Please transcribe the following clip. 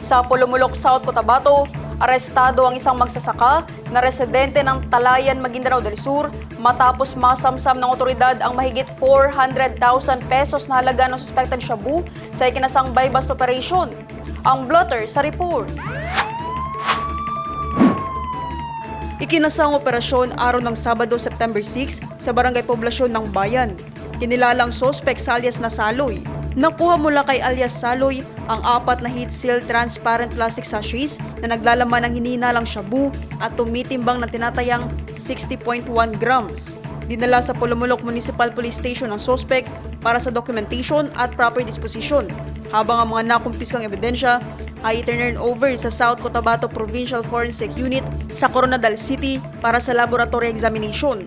Sa Pulumulok, South Cotabato, arestado ang isang magsasaka na residente ng Talayan, Maguindanao del Sur matapos masamsam ng otoridad ang mahigit 400,000 pesos na halaga ng suspected shabu sa ikinasang bust operation. Ang blotter sa report. Ikinasang operasyon araw ng Sabado, September 6 sa Barangay Poblasyon ng Bayan. Kinilalang sospek sa alias na Saloy. Nakuha mula kay alias Saloy ang apat na heat seal transparent plastic sachets na naglalaman ng hininalang shabu at tumitimbang ng tinatayang 60.1 grams. Dinala sa Pulumulok Municipal Police Station ang sospek para sa documentation at proper disposition, habang ang mga nakumpiskang ebidensya ay iturn over sa South Cotabato Provincial Forensic Unit sa Coronadal City para sa laboratory examination.